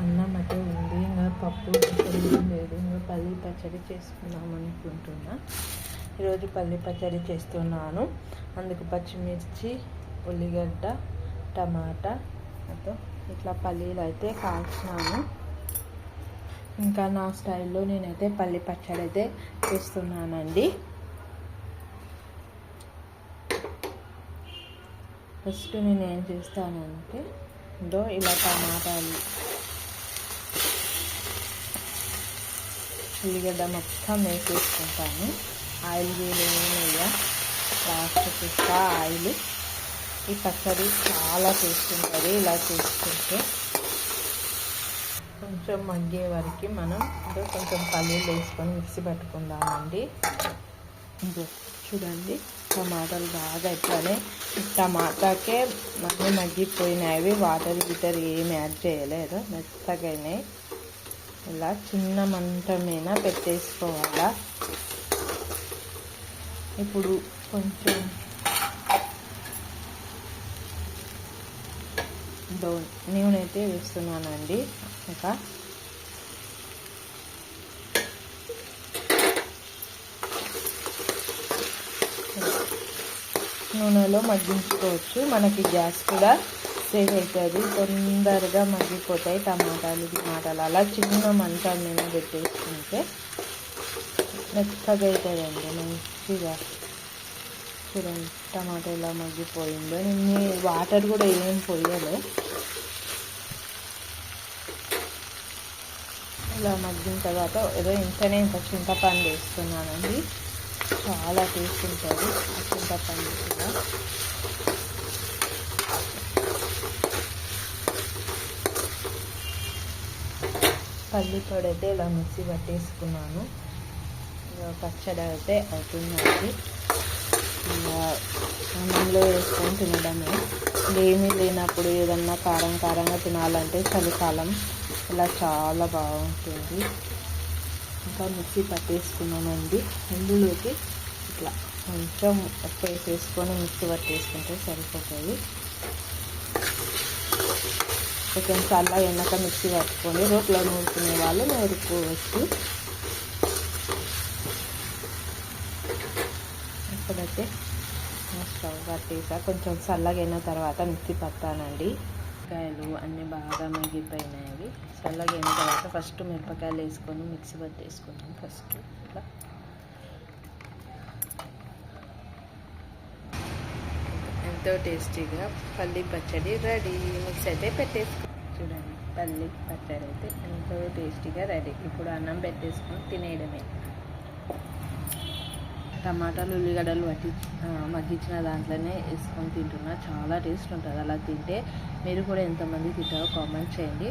అన్నం అయితే ఉంది. ఇంకా పప్పు లేదు. ఇంకా పల్లి పచ్చడి చేసుకుందాం అనుకుంటున్నా. ఈరోజు పల్లి పచ్చడి చేస్తున్నాను. అందుకు పచ్చిమిర్చి ఉల్లిగడ్డ టమాటా ఇట్లా పల్లీలు అయితే కాల్చినాను. ఇంకా నా స్టైల్లో నేనైతే పల్లి పచ్చడి అయితే చేస్తున్నానండి. ఫస్ట్ నేను ఏం చేస్తానంటే ఇదో ఇలా టమాటాలు ఉల్లిగడ్డ మొత్తం వేసేసుకుంటాను. ఆయిల్ వేయలేమయ్యా లాస్ట్ చూస్తా ఆయిల్. ఈ పచ్చడి చాలా టేస్ట్ ఉంటుంది ఇలా చేసుకుంటే. కొంచెం మగ్గే వరకు మనం కొంచెం పల్లీలు వేసుకొని మిక్సీ పట్టుకుందామండి. చూడండి టమాటాలు బాగా ఇట్లానే టమాటాకే మళ్ళీ మగ్గిపోయినవి వాటర్ గిటర్ ఏమి యాడ్ చేయలేదు. మెత్తగానే ఇలా చిన్న మంట మీద పెట్టేసుకోవాలా? ఇప్పుడు కొంచెం నూనె అయితే వేస్తున్నానండి. ఇంకా నూనెలో మగ్గించుకోవచ్చు. మనకి గ్యాస్ కూడా సేవ్ అవుతుంది తొందరగా మగ్గిపోతాయి టమాటాలు టమాటాలు అలా చిన్న మంట మీద పెట్టేసుకుంటే మెత్తగా అవుతుందండి మంచిగా. చూడండి టమాటా ఇలా మగ్గిపోయిందో. నేను వాటర్ కూడా ఏం పోయలే. ఇలా మగ్గిన తర్వాత ఏదో ఇంతనే ఇంత చింతపండు వేస్తున్నానండి. చాలా టేస్ట్ ఉంటుంది చింతపండు కూడా. పల్లి అయితే ఇలా మిక్సీ పట్టేసుకున్నాను. పచ్చడి అయితే అవుతుందండి. అన్నంలో వేసుకొని తినడమే. ఏమీ లేనప్పుడు ఏదన్నా కారం కారంగా తినాలంటే చలికాలం ఇలా చాలా బాగుంటుంది. ఇంకా మిక్సీ పట్టేసుకున్నామండి ఇందులోకి ఇట్లా కొంచెం ఉప్పు వేసేసుకొని మిక్సీ పట్టేసుకుంటే సరిపోతుంది. కొంచెం చల్ల ఎన్నక మిక్సీ పట్టుకొని రోట్లో నూరుకునే వాళ్ళు నూరుకోవచ్చు ఇప్పుడైతే స్టవ్ పట్టేసా. కొంచెం చల్లగైన తర్వాత మిక్సీ పట్టానండి. మిరపకాయలు అన్నీ బాగా మగ్గిపోయినాయి. చల్లగైన తర్వాత ఫస్ట్ మిరపకాయలు వేసుకొని మిక్సీ పట్టేసుకున్నాం ఫస్ట్. ఇట్లా ఎంతో టేస్టీగా పల్లి పచ్చడి రెడీ. మిక్స్ అయితే పెట్టేసుకో. చూడండి పల్లి పచ్చడి అయితే ఎంతో టేస్టీగా రెడీ. ఇప్పుడు అన్నం పెట్టేసుకొని తినేయడమే. టమాటాలు ఉల్లిగడ్డలు పట్టి మగ్గించిన దాంట్లోనే వేసుకొని తింటున్నా. చాలా టేస్ట్ ఉంటుంది. అలా తింటే మీరు కూడా ఎంతమంది తింటారో కామెంట్ చేయండి.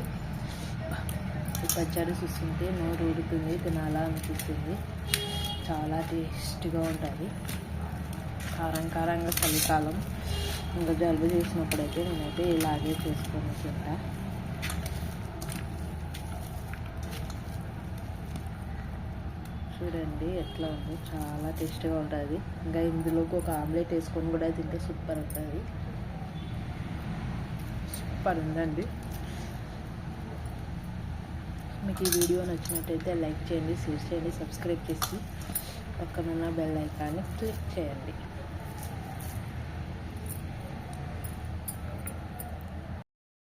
పచ్చడి చూస్తుంటే నోరు ఊరుతుంది తినాలా అనిపిస్తుంది. చాలా టేస్ట్గా ఉంటుంది. కారం కారంగా చలికాలం ఇంకా జలుబు చేసినప్పుడైతే నేనైతే ఇలాగే చేసుకొని తింటా. చూడండి ఎట్లా ఉంది చాలా టేస్టీగా ఉంటుంది. ఇంకా ఇందులోకి ఒక ఆమ్లెట్ వేసుకొని కూడా తింటే సూపర్ ఉంటుంది. సూపర్ ఉందండి. మీకు ఈ వీడియో నచ్చినట్టయితే లైక్ చేయండి షేర్ చేయండి సబ్స్క్రైబ్ చేసి పక్కనున్న బెల్ ఐకాన్ని క్లిక్ చేయండి.